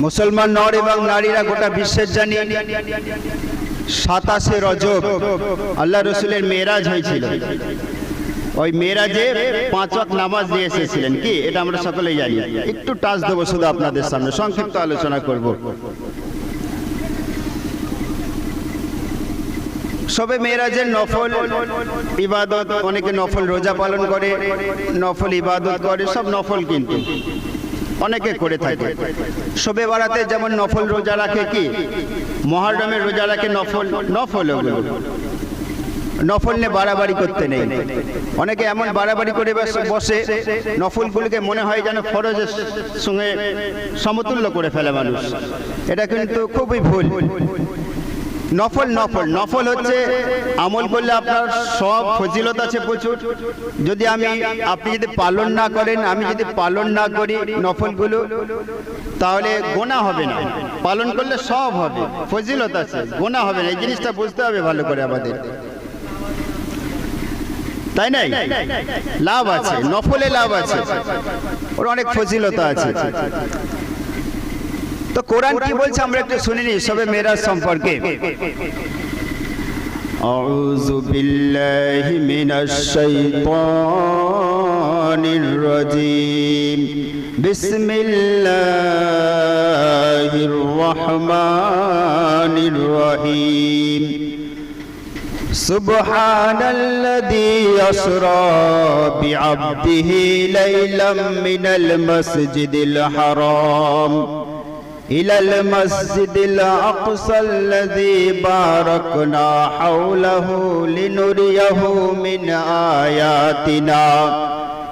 মুসলমান নর এবং নারীরা গোটা বিশ্বের জানি সাতাশে রজব আল্লাহ রসুলের মেয়েরাজ হয়েছিল। ওই মেয়েরাজে পাঁচ ওয়াক্ত নামাজ দিয়ে এসেছিলেন। কি? এটা আমরা সকলেই জানি। একটু টাচ দেবো শুধু আপনাদের সামনে। সংক্ষিপ্ত আলোচনা করব। সবে মেয়েরাজের নফল ইবাদত, অনেকে নফল রোজা পালন করে, নফল ইবাদত করে, সব নফল কিন্তু। অনেকে করে থাকে। শোবে বাড়াতে যেমন নফল রোজা রাখে কি? মহারমের রোজা রাখে নফল? নফল ওগুলো। নফল নিয়ে বাড়াবাড়ি করতে নেই। অনেকে এমন বাড়াবাড়ি করে বসে- নফলগুলিকে নফলগুলোকে মনে হয় যেন ফরজের সঙ্গে সমতুল্য করে ফেলে মানুষ। এটা কিন্তু খুবই ভুল। নফল নফল নফল হচ্ছে আমল করলে আপনার সব ফজিলত আছে প্রচুর। যদি আমি, আপনি যদি পালন না করেন, আমি যদি পালন না করি নফলগুলো, তাহলে গোনা হবে না। পালন করলে সব হবে, ফজিলত আছে, গোনা হবে না। এই জিনিসটা বুঝতে হবে ভালো করে আমাদের। তাই নাই? লাভ আছে, নফলে লাভ আছে। ওর অনেক ফজিলতা আছে। তো কোরআন কি বলছে আমরা একটু শুনিনি সবে মেরাজ সম্পর্কে أعوذ بالله من الشيطان الرجيم بسم الله الرحمن الرحيم سبحان الذي يسرى بعبده ليلا من المسجد الحرام إلى المسجد الأقصى الذي باركنا حوله لنريه من آياتنا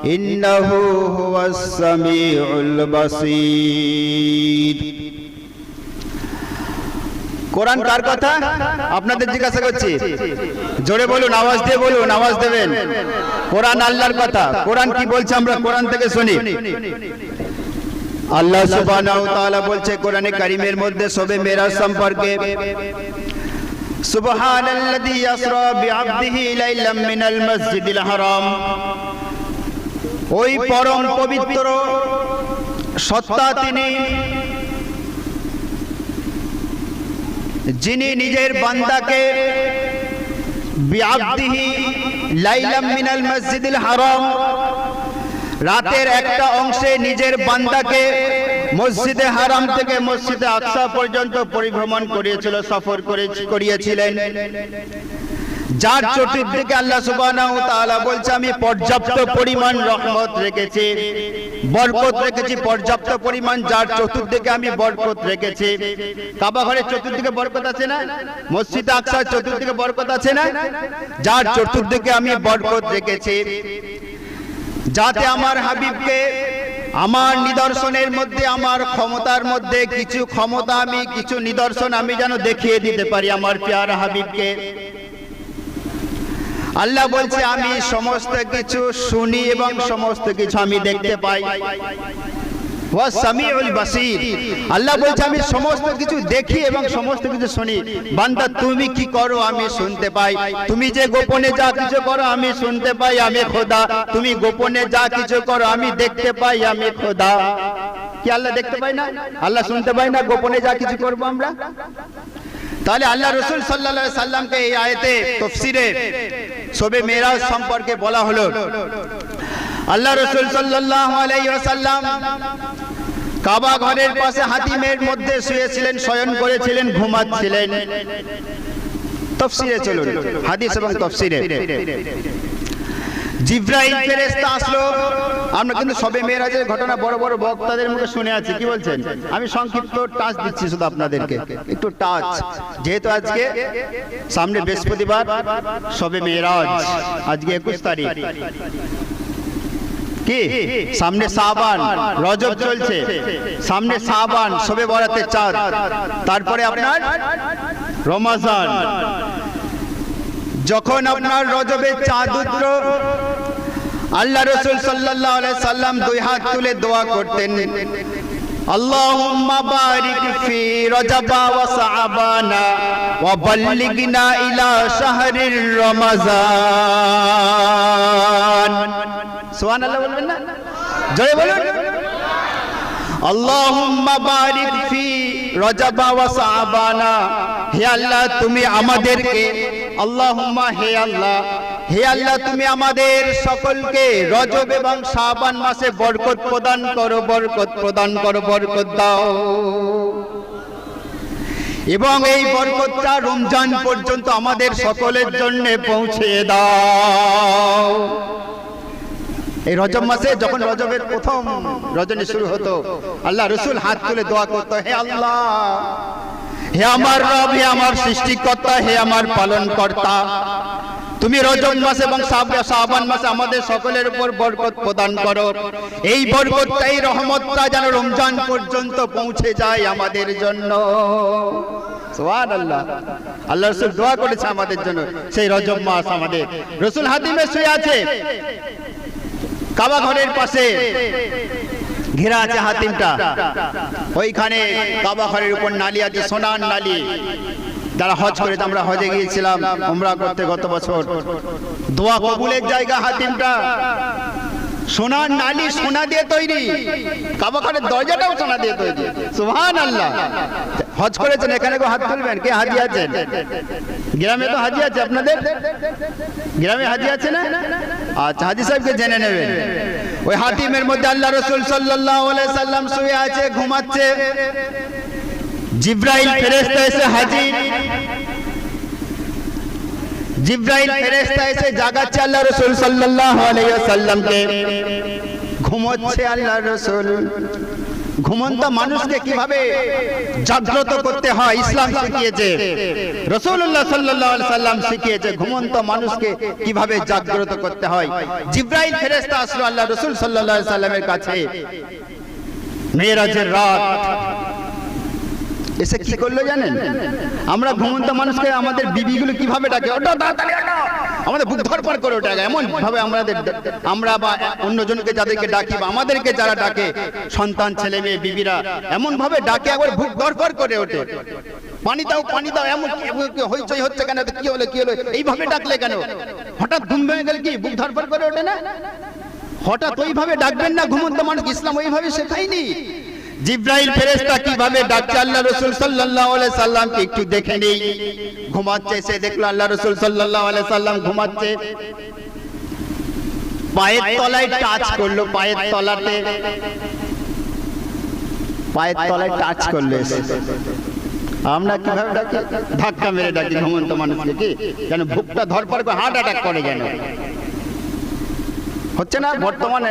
إنه هو السميع البصير কোরআন কার কথা আপনাদের জিজ্ঞাসা করছি জোরে বলুন আওয়াজ দিয়ে বলুন আওয়াজ দেবেন কোরআন আল্লাহর কথা কোরআন কি বলছে আমরা কোরআন থেকে শুনি আল্লাহ সুবহানাহু তাআলা বলছে, কোরআনে কারীমের মধ্যে সবে মেরাজ সম্পর্কে, সুবহানাল্লাযী ইয়াসরা বিআবদিহি লাইলাম মিনাল মসজিদিল হারাম। ওই পরম পবিত্র সত্তা তিনি, যিনি নিজের বান্দাকে বিআবদিহি লাইলাম মিনাল মসজিদিল হারাম রাতের একটা অংশে নিজের বান্দাকে মসজিদে হারাম থেকে মসজিদে আকসা পর্যন্ত পরিভ্রমণ করিয়েছিল, সফর করে, করিয়েছিলেন। যার চতুর্দিকে আল্লাহ সুবহানাহু তাআলা বলছে, আমি পর্যাপ্ত পরিমাণ রহমত রেখেছি, বরকত রেখেছি, পর্যাপ্ত পরিমাণ যার চতুর্দিকে আমি বরকত রেখেছি। কাবা ঘরের চতুর্দিকে বরকত আছে না? মসজিদ আকসার চতুর্দিকে বরকত আছে না? যার চতুর্দিকে আমি বরকত রেখেছি। যাতে আমার হাবিবকে আমার নিদর্শনের মধ্যে, আমার ক্ষমতার মধ্যে কিছু ক্ষমতা আমি, কিছু নিদর্শন আমি যেন দেখিয়ে দিতে পারি আমার পেয়ারা হাবিবকে। আল্লাহ বলছে, আমি সমস্ত কিছু শুনি এবং সমস্ত কিছু আমি দেখতে পাই। ওয়া সামিউল বাসির। আল্লাহ বলছে, আমি সমস্ত কিছু দেখি এবং সমস্ত কিছু শুনি। বান্দা, তুমি কি করো? আমি শুনতে পাই। তুমি যে গোপনে যা কিছু করো, আমি শুনতে পাই। আমি খোদা। তুমি গোপনে যা কিছু করো, আমি দেখতে পাই। আমি খোদা। কি আল্লাহ দেখতে পাই না? আল্লাহ শুনতে পাই না? গোপনে যা কিছু করব আমরা? তাহলে আল্লাহ রসুল সাল্লাহ সাল্লামকে এই আয়তে তফসিরে সবে মেরাজ সম্পর্কে বলা হলো। আল্লাহ রসুল সাল্লাহ আলাইসাল্লাম কাবা ঘরের পাশে হাতিমের মধ্যে শুয়েছিলেন, শয়ন করেছিলেন, ঘুমাচ্ছিলেন। তফসিরে চলুন, হাদিস এবং তফসিরে জিব্রাইল ফেরেশতা আসলো। আমরা কিন্তু সবে মেয়েরাজের ঘটনা বড় বড় বক্তাদের মুখে শুনে আছি, কি বলছেন? আমি সংক্ষিপ্ত টাচ দিচ্ছি শুধু আপনাদেরকে, একটু টাচ যেহেতু আজকে সামনে বৃহস্পতিবার, সবে মেয়েরাজ, আজকে একুশ তারিখ। কি? সামনে সাবান, রজব চলছে। সামনে সাবান সবে বরাতে চাঁদ। তারপরে আপনার রমাজান। যখন আপনার রজবে চাঁদ উঠল, আল্লাহ রসুল আলাইহি সাল্লাম দুই হাত তুলে দোয়া করতেন, আল্লাহুম্মা বারিক ফি রজবা ওয়া শাবানা ওয়া বাল্লিগনা ইলা রমাজান সুবহানাল্লাহ বলবেন না? জয় বলুন। আল্লাহুম্মা বারিক ফি রজবা ওয়া শাবানা হে আল্লাহ তুমি আমাদেরকে আল্লাহুম্মা হে আল্লাহ হে আল্লাহ তুমি আমাদের সকলকে রজব এবং শাবান মাসে বরকত প্রদান করো বরকত প্রদান করো বরকত দাও। এবং এই বরকতটা রমজান পর্যন্ত আমাদের সকলের জন্য পৌঁছে দাও। এই রজব মাসে যখন রজবের প্রথম রজনী শুরু হতো, আল্লাহ রসুল হাত তুলে দোয়া করতো, হে আল্লাহ, হে আমার রব, হে আমার সৃষ্টিকর্তা, হে আমার পালন কর্তা তুমি রজব মাস এবং শাবান মাসে আমাদের সকলের উপর বরকত প্রদান করো। এই বরকতটা এই রহমতটা যেন রমজান পর্যন্ত পৌঁছে যায় আমাদের জন্য। সুবহানাল্লাহ। আল্লাহ রসুল দোয়া করেছে আমাদের জন্য। সেই রজব মাস আমাদের। রসুল হাতিমে শুয়ে আছে। কাবা ঘরের পাশে ঘেরা আছে হাতিমটা ওইখানে কাবা ঘরের উপর নালি আছে, সোনার নালি। যারা হজ করে আমরা হজে গিয়েছিলাম আমরা করতে গত বছর। দোয়া কবুলের জায়গা হাতিমটা সোনার নালি সোনা দিয়ে তৈরি। কাবা ঘরের দরজাটাও সোনা দিয়ে তৈরি। সুহান আল্লাহ হজ করেছেন, এখানে কেউ হাত তুলবেন, কে হাজি আছেন? গ্রামে তো হাজি আছে আপনাদের? গ্রামে হাজি আছে না? আচ্ছা হাজি সাহেবকে জেনে নেবেন। ওই হাতিমের মধ্যে আল্লাহ রসুল আলাইহি সাল্লাম শুয়ে আছে, ঘুমাচ্ছে। জিব্রাইল ফেরেশতা এসে হাজির। জিব্রাইল ফেরেশতা এসে জাগাচ্ছে আল্লাহ রসুল সাল্লাল্লাহু আলাইহি সাল্লামকে। ঘুমোচ্ছে আল্লাহ রসুল। ঘুমন্ত মানুষকে কীভাবে জাগ্রত করতে হয়, ইসলাম শিখিয়েছে। রসুল্লাহ সাল্লাহ সাল্লাম শিখিয়েছে, ঘুমন্ত মানুষকে কীভাবে জাগ্রত করতে হয়। জিব্রাইল ফেরেস্তা আসলো আল্লাহ রসুল সাল্লাহ সাল্লামের কাছে। মেয়েরাজের রাত এসে কি করল জানেন? আমরা ঘুমন্ত মানুষকে আমাদের বিবিগুলো কীভাবে ডাকে? ওটা। আমাদের বুক ধরপড় করে ওঠে এমন ভাবে আমাদের আমরা বা অন্যজনকে যাদেরকে ডাকি বা আমাদেরকে যারা ডাকে, সন্তান, ছেলে, মেয়ে, বিবিরা এমন ভাবে ডাকে, একবার বুক ধরপড় করে ওঠে। পানি দাও পানি দাও, এমন হইচই হচ্ছে কেন? কি হলো কি হলো? এইভাবে ডাকলে কেন? হঠাৎ ঘুম ভেঙে গেলে কি বুক ধরপড় করে ওঠে না? হঠাৎ ওইভাবে ডাকবেন না ঘুমন্ত মানুষ, ইসলাম ওইভাবে শেখায়নি। জিব্রাইল ফেরেশতা কীভাবে ডাকছে? আল্লাহ রাসূল সাল্লাল্লাহু আলাইহি সাল্লামকে একটু দেখে নেই। ঘুমাচ্ছে সে দেখল আল্লাহ রাসূল সাল্লাল্লাহু আলাইহি সাল্লাম ঘুমাচ্ছে। পায়ের তলায় টাচ করল পায়ের তলাতে। পায়ের তলায় টাচ করল। আমরা কীভাবে ডাকি? ধাক্কা মেরে ডাকি ঘুমন্ত মানুষকে কি? যেন বুকটা ধরপড় করে হার্ট অ্যাটাক করে যেন। হচ্ছে না বর্তমানে?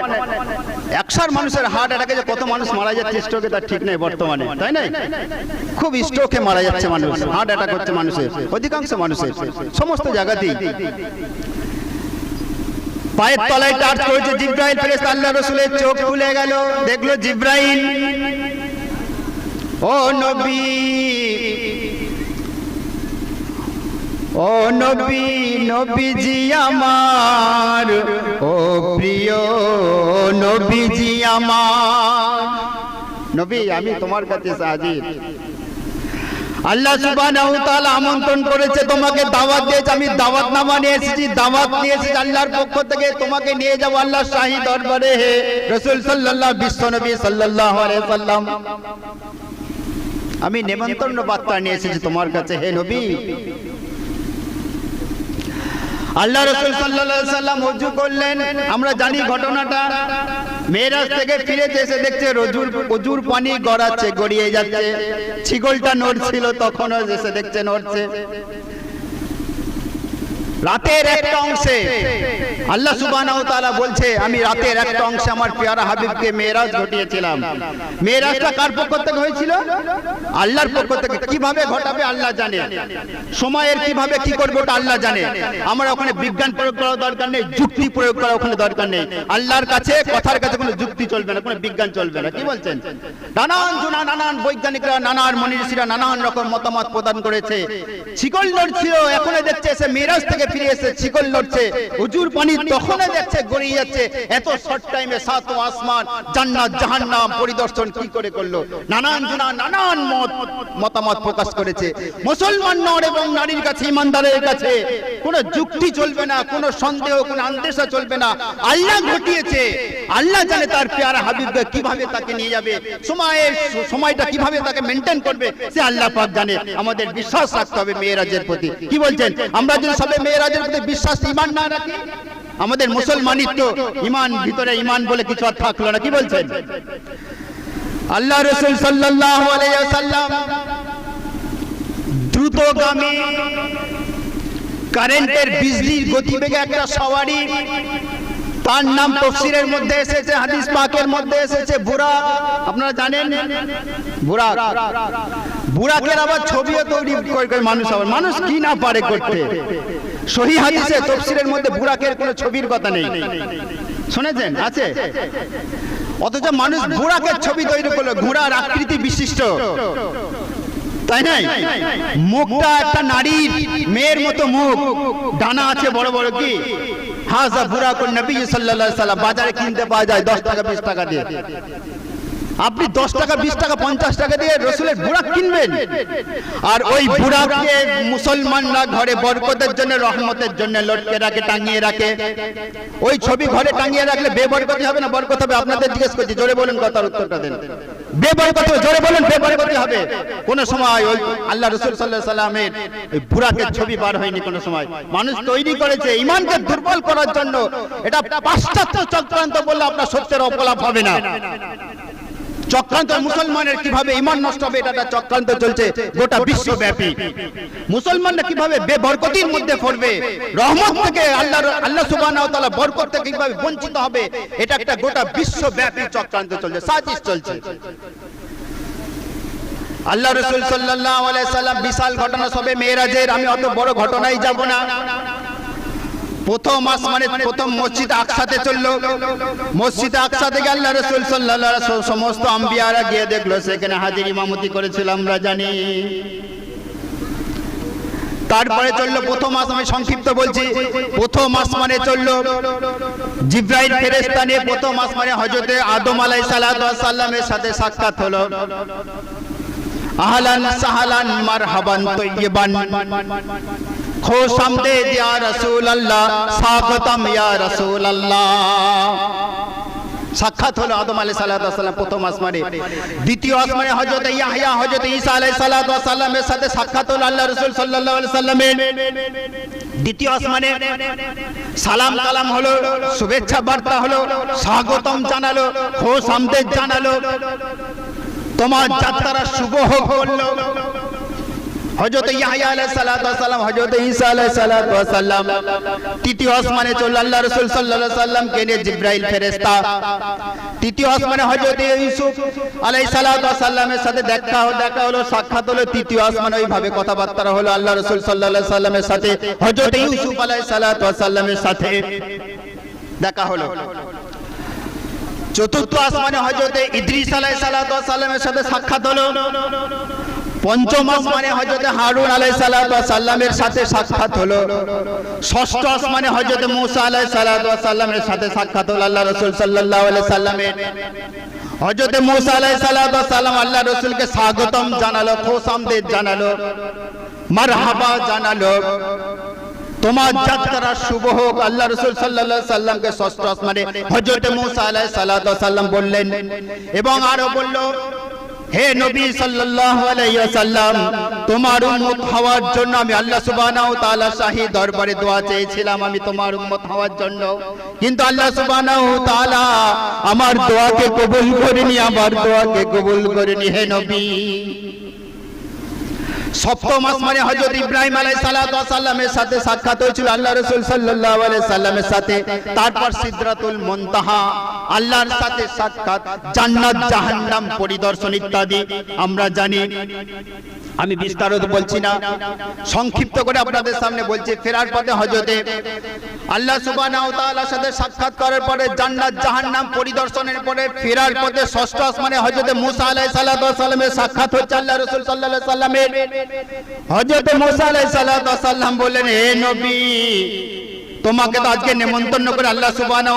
একশোর মানুষের হার্ট অ্যাটাকে যে কত মানুষ মারা যাচ্ছে স্ট্রোকে তার ঠিক নেই বর্তমানে, তাই না খুব স্ট্রোকে মারা যাচ্ছে মানুষ হার্ট অ্যাটাক হচ্ছে মানুষের, অধিকাংশ মানুষের, সমস্ত জায়গাতেই পায়ের তলায় টাচ করেছে জিব্রাইল, ফেরেশতা আল্লাহ রসুলের চোখ খুলে গেল, দেখল জিব্রাইল। ও নবী ও নবী, নবীজি আমার, ও প্রিয় নবীজি আমার। নবী, আমি তোমার কাছে হাজির। আল্লাহ সুবহানাহু তাআলা আমন্ত্রণ করেছে, তোমাকে দাওয়াত দিয়েছে। আমি দাওয়াত নামা নিয়ে এসেছি, দাওয়াত নিয়ে এসেছি আল্লাহর পক্ষ থেকে। তোমাকে নিয়ে যাব আল্লাহ শাহী দরবারে। হে রাসূল সাল্লাল্লাহু বিশ্ব নবী সাল্লাল্লাহু আলাইহি সাল্লাম। আমি নেমন্তন্ন বার্তা নিয়ে এসেছি তোমার কাছে। হে নবী আল্লাহ রসুল আলাইহি সাল্লাম অজু করলেন। আমরা জানি ঘটনাটা। মেয়েরাজ থেকে ফিরেছে, এসে দেখছে রজুর অজুর পানি গড়াচ্ছে, গড়িয়ে যাচ্ছে। ছিগলটা নড়ছিল, তখনও এসে দেখছে নড়ছে। রাতের একটা অংশে আল্লাহ সুবহানাহু তাআলা বলছে, আমি রাতের একটা অংশে আমার পেয়ারা হাবিবকে মেরাজ ঘটিয়েছিলাম। মেরাজটা কার পক্ষ থেকে হয়েছিল? আল্লাহর পক্ষ থেকে। কীভাবে ঘটাবে আল্লাহ জানে। সময়ের কীভাবে কি করবে ওটা আল্লাহ জানে। আমরা ওখানে বিজ্ঞান প্রয়োগ করার দরকার নেই, যুক্তি প্রয়োগ করার ওখানে দরকার নেই। আল্লাহর কাছে, কথার কাছে কোনো যুক্তি চলবে না, কোনো বিজ্ঞান চলবে না। কি বলছেন? নানান জনা, নানান বৈজ্ঞানিকরা, নানান মনীষীরা নানান রকম মতামত প্রদান করেছে। শিকল নড়ছিল এখন দেখছে সে মিরাজ থেকে ফিরে এসে হুজুর পানি দেখছে, গড়িয়ে যাচ্ছে। এত শর্ট টাইমে সাত আসমান, জান্নাত, জাহান্নাম পরিদর্শন কি করে করল? নানান নানান মত, মতামত প্রকাশ করেছে। মুসলমান নর এবং নারীর কাছে, ইমানদারের কাছে যুক্তি চলবে না সন্দেহ আন্দেশা চলবে না। আল্লাহ ঘটিয়েছে। আল্লাহ জানে তার হাবিবকে কীভাবে তাকে নিয়ে যাবে। সময়ের সময়টা কীভাবে তাকে মেনটেন করবে, সে আল্লাহ পাক জানে। আমাদের বিশ্বাস রাখতে হবে মেয়েরাজের প্রতি। কি বলছেন? আমরা যদি সবে মেয়েরাজের প্রতি বিশ্বাস ইমান না রাখি আমাদের মুসলমানিত্ব ইমান ভিতরে ইমান বলে কিছু আর থাকল না, কি বলছেন? আল্লাহ রসুল সাল্লাল্লাহু আলাইহি ওয়াসাল্লাম দ্রুতগামী কারেন্টের বিজলির গতিবেগে একটা সওয়ারি তার নাম তফসিরের মধ্যে এসেছে, হাদিস পাকের মধ্যে এসেছে বুড়া আপনারা জানেন? বুড়া বুড়াকের আবার ছবিও তৈরি করে মানুষ আবার। মানুষ কি না পারে করতে? সহি হাদিসে তফসিরের মধ্যে বুড়াকের কোনো ছবির কথা নেই। শুনেছেন? আছে? অথচ মানুষ বুড়াকের ছবি তৈরি করল, ঘোড়ার আকৃতি বিশিষ্ট। তাই নাই? মুখটা একটা নারীর, মেয়ের মতো মুখ। ডানা আছে বড় বড়, কি? হাজা বুড়া কোন নবী সাল্লাল্লাহু আলাইহি সাল্লাম বাজারে কিনতে পাওয়া যায় 10 টাকা 20 টাকা দিয়ে। আপনি 10 টাকা 20 টাকা 50 টাকা দিয়ে রসুলের বুড়া কিনবেন। আর ওই বুড়াকে মুসলমানরা ঘরে বরকতের জন্য, রহমতের জন্য লটকে রাখে, টাঙিয়ে রাখে। ওই ছবি ঘরে টাঙিয়ে রাখলে বেবরকতি হবে না বরকত হবে? আপনাদের জিজ্ঞেস করছি, জোরে বলুন কথার উত্তরটা দেন। জোরে হবে। কোন সময় ওই আল্লাহ রসুল সাল্লাহ সাল্লামের ছবি মানুষ দুর্বল করার জন্য। এটা পাশ্চাত্য বললে আপনার সত্যের অপলাপ হবে না। চক্রান্ত মুসলমানের কীভাবে ইমান নষ্ট হবে, এটা একটা চক্রান্ত চলছে গোটা বিশ্বব্যাপী। মুসলমানরা কীভাবে বেবরকতির মধ্যে পড়বে, রহমত থেকে আল্লাহ আল্লাহ সুবহানাহু ওয়া তাআলা বরকত থেকে কীভাবে বঞ্চিত হবে, এটা একটা গোটা বিশ্বব্যাপী চক্রান্ত চলছে, সাজিশ চলছে। আল্লাহ রসুল সাল্লাল্লাহু আলাইহি সাল্লাম বিশাল ঘটনা সবে মেয়েরাজের, আমি অত বড় ঘটনায় যাব না। প্রথম আসমানে প্রথম মসজিদ আকসাতে চলল। মসজিদ আকসা থেকে আল্লাহ রসুল সাল্লাল্লাহু আলাইহি ওয়াসাল্লাম সমস্ত আম্বিয়ারা গিয়ে দেখল সেখানে হাজির ইমামতি করেছিল আমরা জানি। তারপরে চলল প্রথম আসমানে সংক্ষিপ্ত বলছি। প্রথম আসমানে চলল জিব্রাইল ফেরেশতা নিয়ে প্রথম আসমানে হযরতে আদম ওয়াস সালামের সাথে সাক্ষাৎ হলো। আহলান সাহালান মারহাবান তৈয়বান খোশ আমদেদ ইয়া রাসূলুল্লাহ স্বাগতম ইয়া রাসূলুল্লাহ সাক্ষাৎ হলো আদম ওয়াস সালাম প্রথম আসমানে দ্বিতীয় আসমানে হযরত ইয়াহইয়া হযরত ঈসা আলাইহিস সালাতু ওয়াস সাথে সাক্ষাৎ হলো আল্লাহ রাসূল আলাইহি সাল্লামের দ্বিতীয় আসমানে সালাম কালাম হলো, শুভেচ্ছা বার্তা হলো, স্বাগতম জানালো, খোশ আমদেদ জানালো। তোমার যাত্রা শুভ হোক বলল। হযরত ইয়াহইয়া আলাইহিস সালাতু ওয়াস সালাম হযরত ঈসা আলাইহিস সালাতু ওয়াস সালাম। তৃতীয় আসমানে চলল আল্লাহ রাসূল সাল্লাল্লাহু আলাইহি সাল্লাম কে নিয়ে জিবরাইল ফেরেশতা। তৃতীয় আসমানে হযরত ইউসুফ আলাইহিস সালাতু ওয়াস সালামের সাথে দেখা হলো দেখা হলো সাক্ষাৎ হলো। তৃতীয় আসমানে ওইভাবে কথাবার্তা হলো আল্লাহ রাসূল সাল্লাল্লাহু আলাইহি সাল্লামের সাথে হযরত ইউসুফ আলাইহিস সালাতু ওয়াস সালামের সাথে দেখা হলো। চতুর্থ আসমানে হযরতে ইদ্রিস আলাইহিস সালাতু ওয়াস সালামের সাথে সাক্ষাৎ হলো। সাথে সাক্ষাৎ হলো। মূসা আলাইহিস সালাতু সাথে সাক্ষাৎ হলো আল্লাহ রাসূল সাল্লামের। হযরতে মূসা সালাতু আল্লাহ রাসূলকে স্বাগতম জানালো খোশামদেদ জানালো, মারহাবা জানালো। তোমার যাত্রা শুভ হোক, আল্লাহ রসুল আলাইহি সাল্লামকে ষষ্ঠ আসমানে হযরত মুসা আলাইহিস সালাতু ওয়াস সালাম বললেন। এবং আরও বলল হে নবী সাল্লাল্লাহু আলাইহি ওয়াসাল্লাম, তোমার উম্মত হওয়ার জন্য আমি আল্লাহ সুবহানাহু তাআলা শাহী দরবারে দোয়া চেয়েছিলাম আমি তোমার উম্মত হওয়ার জন্য। কিন্তু আল্লাহ সুবহানাহু তাআলা আমার দোয়াকে কবুল করেনি, আমার দোয়াকে কবুল করেনি, হে নবী। সপ্তম মানে হযরত ইব্রাহিম আলাইহিস সালামের সাথে সাক্ষাৎ হয়েছিল আল্লাহ রাসূল সাল্লাল্লাহু আলাইহি সাল্লামের সাথে। তারপর সিদরাতুল মুনতাহা, আল্লাহর সাথে সাক্ষাৎ, জান্নাত, জাহান্নাম পরিদর্শন ইত্যাদি। আমরা জানি আমি বিস্তারিত বলছি না। সংক্ষিপ্ত করে আপনাদের সামনে বলছি, ফেরার পথে হজরতে আল্লাহ সুবহানাহু ওয়া তাআলার সাথে সাক্ষাৎ করার পরে জান্নাত, জাহান্নাম পরিদর্শনের পরে ফেরার পথে ষষ্ঠ আসমানে হযরতে মুসা আলাইহিস সালাতু ওয়াস সালামের সাক্ষাৎ হচ্ছে আল্লাহ রাসূল সাল্লাল্লাহু আলাইহি সাল্লামের। হযরতে মুসা আলাইহিস সালাতু ওয়াস সালাম বললেন, হে নবী তোমাকে তো আজকে নেমন্তন্ন করে আল্লাহ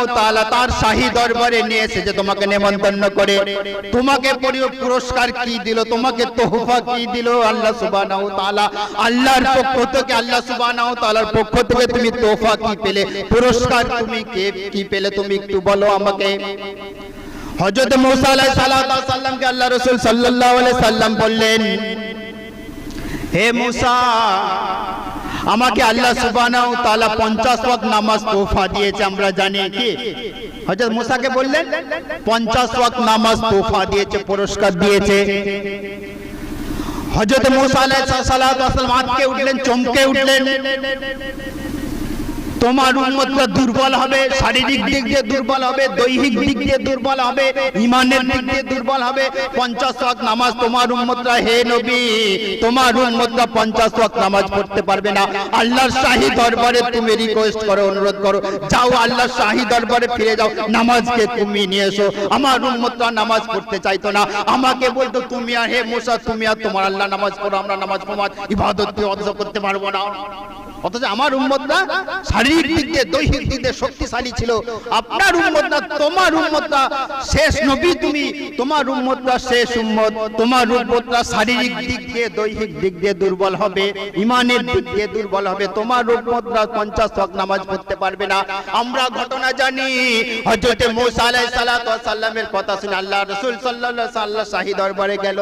তাআলা তার শাহী দরবারে নিয়ে এসেছে, তোমাকে নেমন্তন্ন করে। তোমাকে পরি- পুরস্কার কি দিল, তোমাকে তোহফা কি দিল আল্লাহ তাআলা? আল্লাহর পক্ষ থেকে, আল্লাহ সুবহানাহু ওয়া তাআলার পক্ষ থেকে তুমি তোহফা কি পেলে? পুরস্কার তুমি কে কি পেলে তুমি একটু বলো আমাকে। হযরত মুসা ওয়াস সালামকে আল্লাহ রাসূল আলাইহি সাল্লাম বললেন, হে মুসা আমাকে আল্লাহ সুবহানাহু ওয়া তাআলা 50 ওয়াক্ত নামাজ তোফা দিয়েছে আমরা জানি কি? হযরত মুসাকে বললেন 50 ওয়াক্ত নামাজ তোফা দিয়েছে পুরস্কার দিয়েছে। হযরত মুসা আলাইহিস সালাতু ওয়াস সালাম আটকে উঠলেন চমকে উঠলেন। তোমার উম্মতরা দুর্বল হবে, শারীরিক দিক দিয়ে দুর্বল হবে, দৈহিক দিক দিয়ে দুর্বল হবে, ইমানের দিক দিয়ে দুর্বল হবে। পঞ্চাশ ওয়াক্ত নামাজ তোমার উম্মতরা হে নবী, তোমার উম্মতরা পঞ্চাশ ওয়াক্ত নামাজ পড়তে পারবে না। আল্লাহর শাহী দরবারে তুমি রিকোয়েস্ট করো, অনুরোধ করো, যাও আল্লাহর শাহী দরবারে ফিরে যাও, নামাজকে তুমি নিয়ে এসো। আমার উম্মতরা নামাজ পড়তে চাইতো না। আমাকে বলতো, তুমি আর হে মুসা, তুমি আর তোমার আল্লাহ নামাজ পড়ো, আমরা নামাজ পড়ো ইবাদত অথচ করতে পারব না। অথচ আমার উম্মতরা শারীরিক দিক দিয়ে, দৈহিক দিক দিয়ে শক্তিশালী ছিল। আপনার উম্মতরা, তোমার উম্মতরা শেষ নবী তুমি, তোমার উম্মতরা শেষ উম্মত, তোমার উম্মতরা শারীরিক দিক দিয়ে, দৈহিক দিক দিয়ে দুর্বল হবে, ইমানের দিক দিয়ে দুর্বল হবে, তোমার উম্মতরা পঞ্চাশ ওয়াক্ত নামাজ পড়তে পারবে না। আমরা ঘটনা জানি, হযরতে মুসা আলাইহিস সালাতু ওয়াস সালামের কথা শুনে আল্লাহ রাসূল সাল্লাল্লাহু আলাইহি সাল্লাম শাহী দরবারে গেল।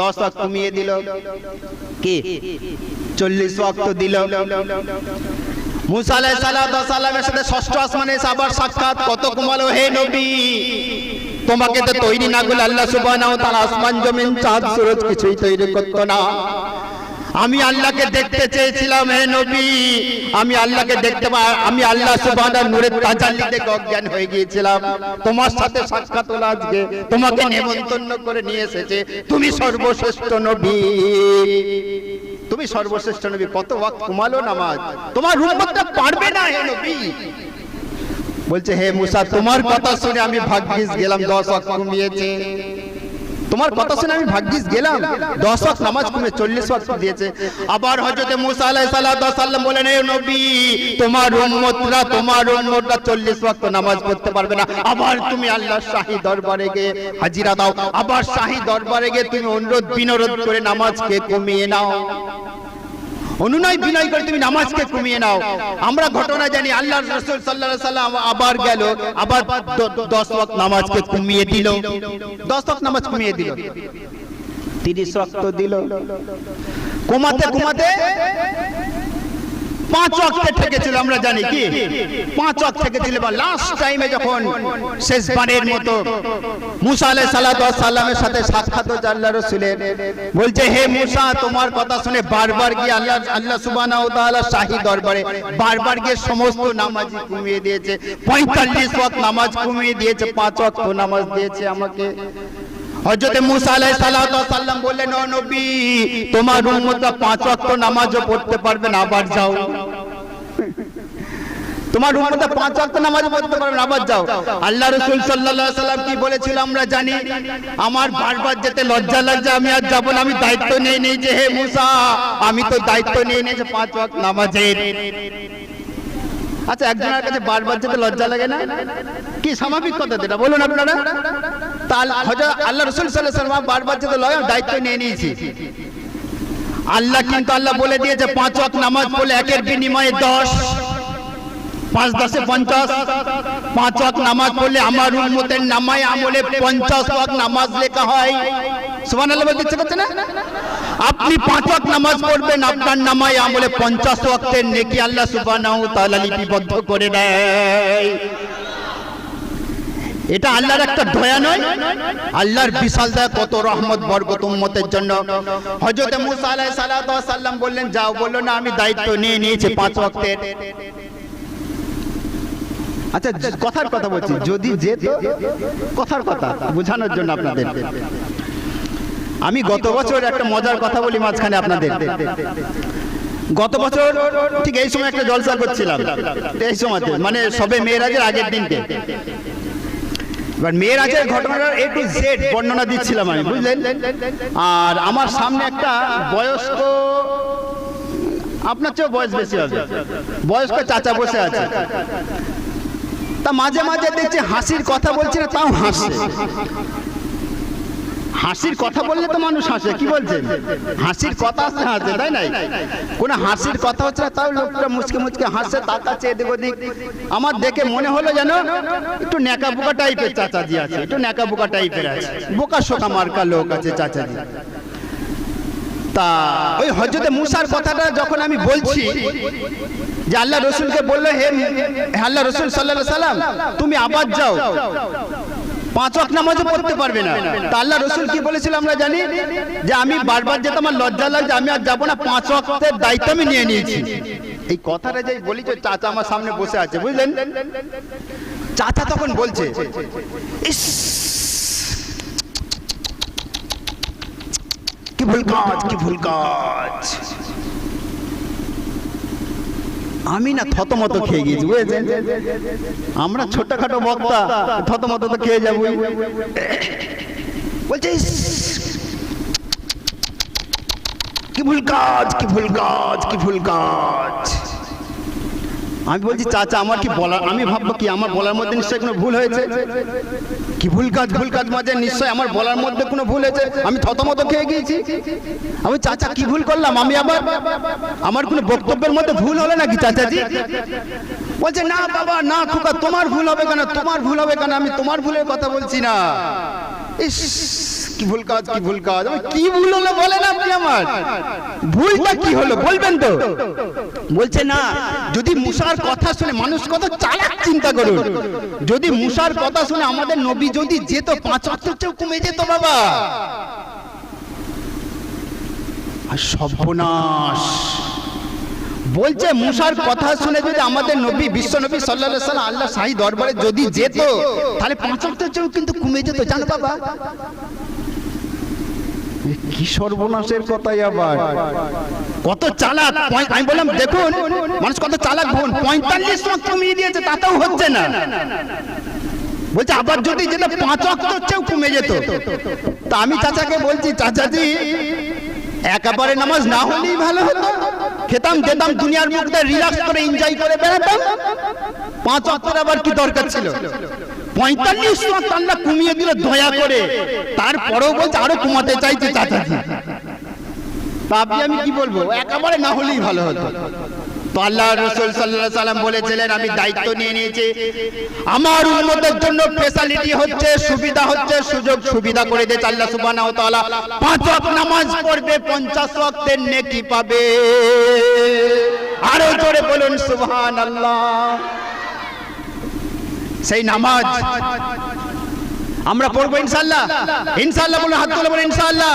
10 ওয়াক্ত কমিয়ে দিল। কি? চল্লিশ ওয়াক্ত দিল। মুসা আলাইহিস সালামের সাথে ষষ্ঠ আসমানে আবার সাক্ষাৎ। কত কমালো, হে নবী, তোমাকে তো তৈরি না করলে আল্লাহ সুবহানাহু তাআলা আসমান, জমিন, চাঁদ, সূরজ কিছুই তৈরি করতো না। আমি আল্লাহকে দেখতে চেয়েছিলাম, হে নবী, আমি আল্লাহকে দেখতে আমি আল্লাহ সুবহানাহু নূরের তাজাল্লি দেখে অজ্ঞান হয়ে গিয়েছিলাম। তোমার সাথে সাক্ষাৎ হলো আজকে। তোমাকে নেমন্তন্ন করে নিয়ে এসেছে। তুমি সর্বশ্রেষ্ঠ নবী। তুমি সর্বশ্রেষ্ঠ নবী, কত ওয়াক্ত ঘুমালো নামাজ? তোমার রূপটা পারবে না হে নবী। বলছে, হে মুসা, তোমার কথা শুনে আমি ভাগ্যিস গেলাম 10 ওয়াক্ত কমিয়েছে তোমার কথা শুনে আমি ভাগ্যিস গেলাম। 10 ওয়াক্ত নামাজ কমে 40 ওয়াক্ত দিয়েছে। আবার হযরতে মুসা আলাইহিস সালাম বলেন নবী, তোমার উম্মতরা তোমার উম্মতরা 40 ওয়াক্ত নামাজ পড়তে পারবে না। আবার তুমি আল্লাহর শাহী দরবারে গিয়ে হাজিরা দাও। আবার শাহী দরবারে গিয়ে তুমি অনুরোধ, বিনোরোধ করে নামাজকে কমিয়ে নাও। অনুনয় বিনয় করে তুমি নামাজকে কমিয়ে নাও। আমরা ঘটনা জানি আল্লাহ রসুল আলাইহি সাল্লাম আবার গেল, আবার দশ ওয়াক্ত নামাজকে কমিয়ে দিল। দশ ওয়াক্ত নামাজ কমিয়ে দিল। তিরিশ ওয়াক্ত দিল। কমাতে কমাতে পাঁচ ওয়াক্তে ঠেকেছিল, আমরা জানি কি? পাঁচ ওয়াক্ত ঠেকেছিল। বা লাস্ট টাইমে যখন শেষ শেষবারের মতো মুসা ওয়াস সালামের সাথে সাক্ষাৎ হচ্ছে আল্লাহ রাসূলের, বলছে, হে মুসা, তোমার কথা শুনে বারবার গিয়ে আল্লাহ আল্লাহ সুবহানাহু ওয়া তাআলা শাহী দরবারে বারবার গিয়ে সমস্ত নামাজি কমিয়ে দিয়েছে 45 ওয়াক্ত নামাজ কমিয়ে দিয়েছে, পাঁচ ওয়াক্ত নামাজ দিয়েছে আমাকে। হযরতে মুসা আলাইহিস সালাতু ওয়াস সালাম বললেন ও নবী তোমার উম্মতরা পাঁচ ওয়াক্ত নামাজও পড়তে পারবে না আবার যাও। তোমার উম্মতে পাঁচ ওয়াক্ত নামাজ পড়তে পারবে না আবার যাও। আল্লাহ রাসূল সাল্লাল্লাহু আলাইহি সাল্লাম কি বলেছিল আমরা জানি আমার বারবার যেতে লজ্জা লাগছে আমি আর যাব না আমি দায়িত্ব নিয়ে নেই যে হে মুসা আমি তো দায়িত্ব নিয়ে নিয়েছি পাঁচ ওয়াক্ত নামাজের। আচ্ছা একজনের কাছে বারবার যেতে লজ্জা লাগে না? কি স্বাভাবিক কথা যেটা বলুন আপনারা। তা আল্লাহ বারবার লয় দায়িত্ব নিয়ে নিয়েছি। আল্লাহ কিন্তু আল্লাহ বলে দিয়েছে, পাঁচ ওয়াক্ত নামাজ পড়লে একের বিনিময়ে দশ, পাঁচ দশে পঞ্চাশ, পাঁচ ওয়াক্ত নামাজ পড়লে আমার উম্মতের নামায় আমলে পঞ্চাশ ওয়াক্ত নামাজ লেখা হয়। আপনি পাঁচ ওয়াক্ত নামাজ পড়বেন, আপনার নামায় আমলে পঞ্চাশ ওয়াক্তের নেকি আল্লাহ লিপিবদ্ধ করে দেয়। এটা আল্লাহর একটা দয়া নয়। আল্লাহর বিশাল দয়া কত রহমত, বরকত উম্মতের জন্য। হযরত মুসা আলাইহিস সালাতু ওয়াস সালাম বললেন, যাও, বলল, না, আমি দায়িত্ব নিয়ে নিয়েছি পাঁচ ওয়াক্তের। আচ্ছা কথার কথা বলছি, যদি যেত, কথার কথা বোঝানোর জন্য আপনাদের। আমি গত বছর একটা মজার কথা বলি মাঝখানে আপনাদের। গত বছর ঠিক এই সময় একটা জলসা করছিলাম এই সময়তে মানে সবে মেয়েরাজের আগের দিনকে। এবার মেয়েরাজের ঘটনাটার এ টু জেড বর্ণনা দিচ্ছিলাম আমি, বুঝলেন? আর আমার সামনে একটা বয়স্ক, আপনার চেয়েও বয়স বেশি হবে। বয়স্ক চাচা বসে আছে। তা মাঝে মাঝে দেখছি হাসির কথা বলছি না তাও হাসছে হাসির কথা বললে তো মানুষ হাসে, কি বলছেন? হাসির কথা আসলে হাসে, তাই নাই? কোনো হাসির কথা হচ্ছে না, তাও লোকটা মুচকে মুচকে হাসছে, তার কাছে এদিক ওদিক। আমার দেখে মনে হলো যেন একটু ন্যাকা বোকা টাইপের চাচাজি আছে, একটু ন্যাকা বোকা টাইপের আছে। বোকা শোকা মার্কা লোক আছে চাচাজি। তা ওই হজরতে মুসার কথাটা যখন আমি বলছি, যে আল্লাহ রসুলকে বলল, হে আল্লাহ রসুল সাল্লাহ সাল্লাম, তুমি আবার যাও। পাঁচ ওয়াক্ত নামাজও পড়তে পারবে না। তা আল্লাহ রসুল কি বলেছিল আমরা জানি? যে আমি বারবার যেতে আমার লজ্জা লাগছে, আমি আর যাব না, পাঁচ ওয়াক্তের দায়িত্ব আমি নিয়ে নিয়েছি। এই কথাটা যাই বলি, যে চাচা আমার সামনে বসে আছে, বুঝলেন? চাচা তখন বলছে, ইস! কি ভুল কাজ, কি ভুল কাজ। আমি না থতমত খেয়ে গিয়েছি বুঝেছেন? আমরা ছোটখাটো বক্তা থতমত তো খেয়ে যাব বলছে "ইস, কি ভুল কাজ কি ভুল কাজ কি ভুল কাজ। আমি বলছি চাচা আমার কি বলার আমি ভাববো কি আমার বলার মধ্যে নিশ্চয়ই কোনো ভুল হয়েছে? কি ভুল কাজ ভুল কাজ মাঝে নিশ্চয় আমার বলার মধ্যে কোনো ভুল হয়েছে? আমি থতমত খেয়ে গিয়েছি। আমি চাচা কি ভুল করলাম? আমি আবার আমার কোনো বক্তব্যের মধ্যে ভুল হলো নাকি চাচাজি? বলছে না বাবা না খোকা তোমার ভুল হবে কেন? তোমার ভুল হবে কেন? আমি তোমার ভুলের কথা বলছি না। ইস কি ভুল কাজ কি ভুল কাজ। কি ভুল হলো বলেন আপনি আমার? ভুলটা কি হলো? বলবেন তো। বলছে না যদি মুসার কথা শুনে মানুষ কত চালাক চিন্তা করুন। যদি মুসার কথা শুনে আমাদের নবী যদি যেত, পাঁচ অক্ষর চেয়েও কমে যেত বাবা। আর সর্বনাশ। বলছে মুসার কথা শুনে যদি আমাদের নবী, বিশ্ব নবী সাল্লাহ সাল্লাম আল্লাহ শাহী দরবারে যদি যেত, তাহলে পাঁচ অক্ষর চেয়েও কিন্তু কমে যেত, জানো বাবা। কি সর্বনাশের কথাই আবার? কত চালাক আমি বললাম, দেখুন, মানুষ কত চালাক বোন, পঁয়তাল্লিশ মাস কমিয়ে দিয়েছে, তাতেও হচ্ছে না। বলছে, আবার যদি যেটা পাঁচ অক্ষর চেয়েও কমে যেত। তা আমি চাচাকে বলছি, চাচাজি, একেবারে নামাজ না হলেই ভালো হতো। খেতাম যেতাম দুনিয়ার মুখে রিল্যাক্স করে এনজয় করে বেড়াতাম। পাঁচ অক্ষর আবার কি দরকার ছিল? পঁয়তাল্লিশ আল্লাহ কমিয়ে দিল, দয়া করে। তারপরেও বলছে, আরও কমাতে চাইছে, চাচাজি। আপনি আমি কি বলব? একেবারে না হলেই ভালো হতো। তো আল্লাহ সাল্লাহ সাল্লাম বলেছিলেন, আমি দায়িত্ব নিয়ে নিয়েছি। আমার উন্মতের জন্য স্পেশালিটি হচ্ছে, সুবিধা হচ্ছে, সুযোগ সুবিধা করে দিয়েছে আল্লাহ ওয়া তাআলা। পাঁচ নামাজ পড়বে, পঞ্চাশ ওয়াক্তের নেকি পাবে। আরও জোরে বলুন, সুবহানাল্লাহ। সেই নামাজ। আমরা পড়ব ইনশাল্লাহ ইনশাল্লাহ বলে হাত তুলে বলে ইনশাল্লাহ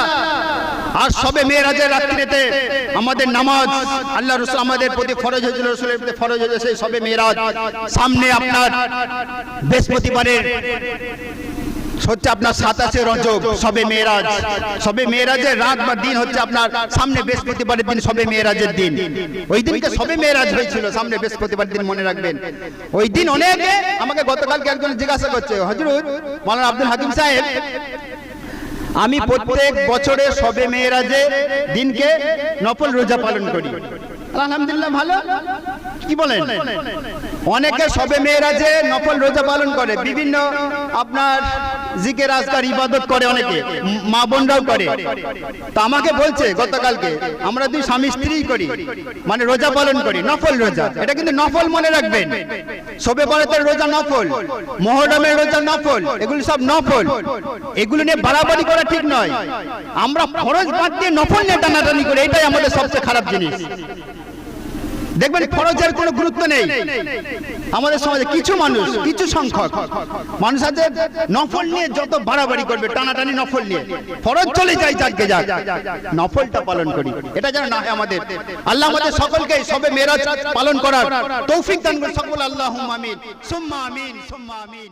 আর সবে মেয়েরাজের রাত্রিতে আমাদের নামাজ, আল্লাহ রসুল আমাদের প্রতি ফরজ হয়েছিল, রসুলের প্রতি ফরজ হয়েছে সেই সবে মেয়েরাজ। সামনে আপনার বৃহস্পতিবারের হচ্ছে আপনার সাতাশে রজব, সবে মেয়েরাজ। সবে মেয়েরাজের রাত বা দিন হচ্ছে আপনার সামনে বৃহস্পতিবারের দিন সবে মেয়েরাজের দিন। ওই দিনকে সবে মেয়েরাজ হয়েছিল, সামনে বৃহস্পতিবার দিন মনে রাখবেন। ওই দিন অনেকে আমাকে গতকালকে একজন জিজ্ঞাসা করছে হজরত মাওলানা আব্দুল হাকিম সাহেব, আমি প্রত্যেক বছরে সবে মেয়েরাজে দিনকে নফল রোজা পালন করি। আলহামদুলিল্লাহ, ভালো। কি বলেন? অনেকে সবে মেয়েরাজে নফল রোজা পালন করে। বিভিন্ন আপনার জিকের আজকার ইবাদত করে অনেকে, মা বোনরাও করে। তা আমাকে বলছে গতকালকে, আমরা দুই স্বামী স্ত্রী করি মানে রোজা পালন করি, নফল রোজা। এটা কিন্তু নফল মনে রাখবেন। সবে বরাতের রোজা নফল, মহরমের রোজা নফল, এগুলো সব নফল। এগুলো নিয়ে বাড়াবাড়ি করা ঠিক নয়। আমরা ফরজ বাদ দিয়ে নফল নিয়ে টানাটানি করি, এটাই আমাদের সবচেয়ে খারাপ জিনিস। দেখবেন ফরজের কোনো গুরুত্ব নেই। আমাদের সমাজে কিছু মানুষ কিছু সংখ্যক মানুষ আছে নফল নিয়ে যত বাড়াবাড়ি করবে টানাটানি নফল নিয়ে। ফরজ চলে যাই যাকে যাক নফলটা পালন করি। এটা যেন না হয় আমাদের। আল্লাহ আমাদের সকলকে সবে মেরাজ পালন করার তৌফিক দান করুন। সকল আল্লাহ আমিন। সুম্মা আমিন সুম্মা আমিন।